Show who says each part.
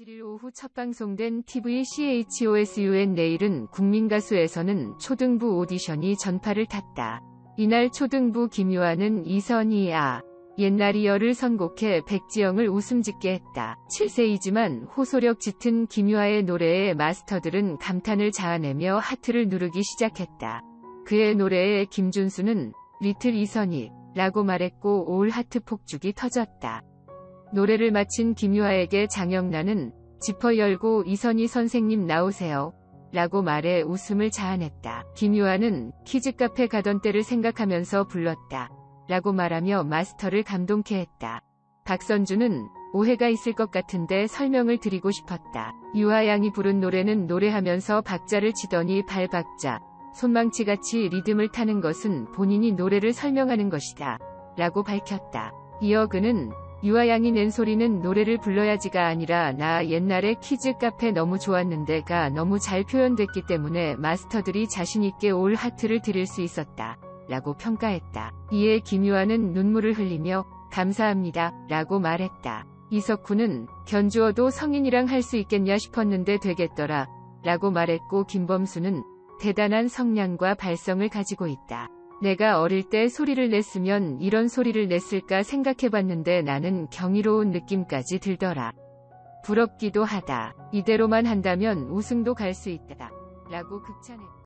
Speaker 1: 17일 오후 첫 방송된 TV CHOSUN 내일은 국민가수에서는 초등부 오디션이 전파를 탔다. 이날 초등부 김유아는 이선희아 옛날이여를 선곡해 백지영을 웃음 짓게 했다. 7세이지만 호소력 짙은 김유아의 노래에 마스터들은 감탄을 자아내며 하트를 누르기 시작했다. 그의 노래에 김준수는 리틀 이선희 라고 말했고 올 하트 폭죽이 터졌다. 노래를 마친 김유아에게 장영란은 지퍼 열고 이선희 선생님 나오세요. 라고 말해 웃음을 자아냈다. 김유아는 키즈카페 가던 때를 생각하면서 불렀다. 라고 말하며 마스터를 감동케 했다. 박선주는 오해가 있을 것 같은데 설명을 드리고 싶었다. 유아양이 부른 노래는 노래하면서 박자를 치더니 발박자, 손망치같이 리듬을 타는 것은 본인이 노래를 설명하는 것이다. 라고 밝혔다. 이어 그는 유아양이 낸 소리는 노래를 불러야지가 아니라 나 옛날에 퀴즈 카페 너무 좋았는데가 너무 잘 표현됐기 때문에 마스터들이 자신있게 올 하트를 드릴 수 있었다. 라고 평가했다. 이에 김유아는 눈물을 흘리며 감사합니다. 라고 말했다. 이석훈은 견주어도 성인이랑 할 수 있겠냐 싶었는데 되겠더라. 라고 말했고 김범수는 대단한 성량과 발성을 가지고 있다. 내가 어릴 때 소리를 냈으면 이런 소리를 냈을까 생각해봤는데 나는 경이로운 느낌까지 들더라. 부럽기도 하다. 이대로만 한다면 우승도 갈 수 있다. 라고 극찬했다.